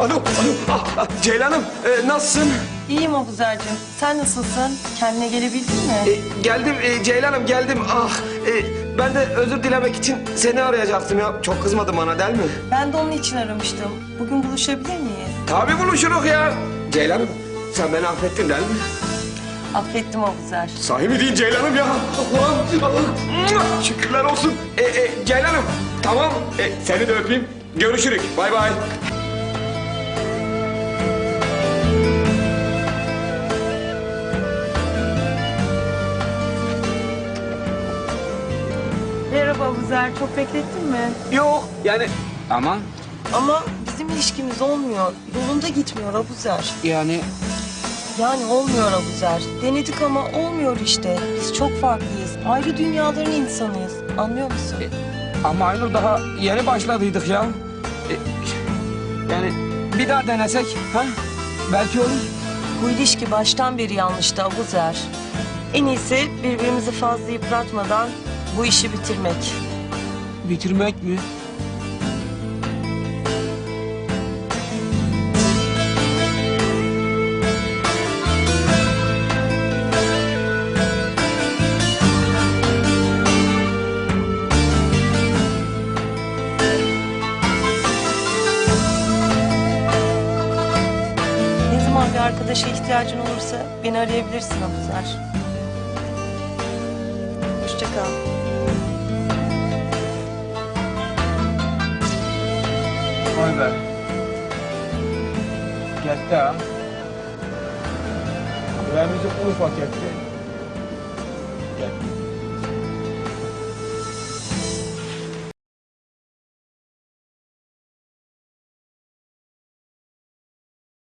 Alo, alo. Ah, ah, Ceylan'ım e, nasılsın? İyiyim Abuzer'cim. Sen nasılsın? Kendine gelebildin mi? E, geldim e, Ceylan'ım geldim. Ah, e, ben de özür dilemek için seni arayacaktım ya. Çok kızmadın bana değil mi? Ben de onun için aramıştım. Bugün buluşabilir miyiz? Tabii buluşuruz ya. Ceylan'ım sen beni affettin değil mi? Affettim Abuzer. Sahi mi değil Ceylan'ım ya? Allah'ım, Allah'ım. Şükürler olsun. E, e, Ceylan'ım tamam e, seni de öpeyim. Görüşürük. Bay bay. Merhaba Abuzer. Çok beklettin mi? Yok yani Ama Ama bizim ilişkimiz olmuyor. Yolunda gitmiyor Abuzer. yani Yani olmuyor Abuzer. Denedik ama olmuyor işte. Biz çok farklıyız. Ayrı dünyaların insanıyız. Anlıyor musun? ama Aynur daha yeni başladıydık ya. E, yani bir daha denesek ha? Belki olur. Bu ilişki baştan beri yanlıştı Abuzer. En iyisi birbirimizi fazla yıpratmadan bu işi bitirmek. Bitirmek mi? Ne zaman bir arkadaşa ihtiyacın olursa beni arayabilirsin Abuzer. Hoşça kal. ফার্দার ক্যাটটা আমি যে পুরো ক্যাটকে ক্যাট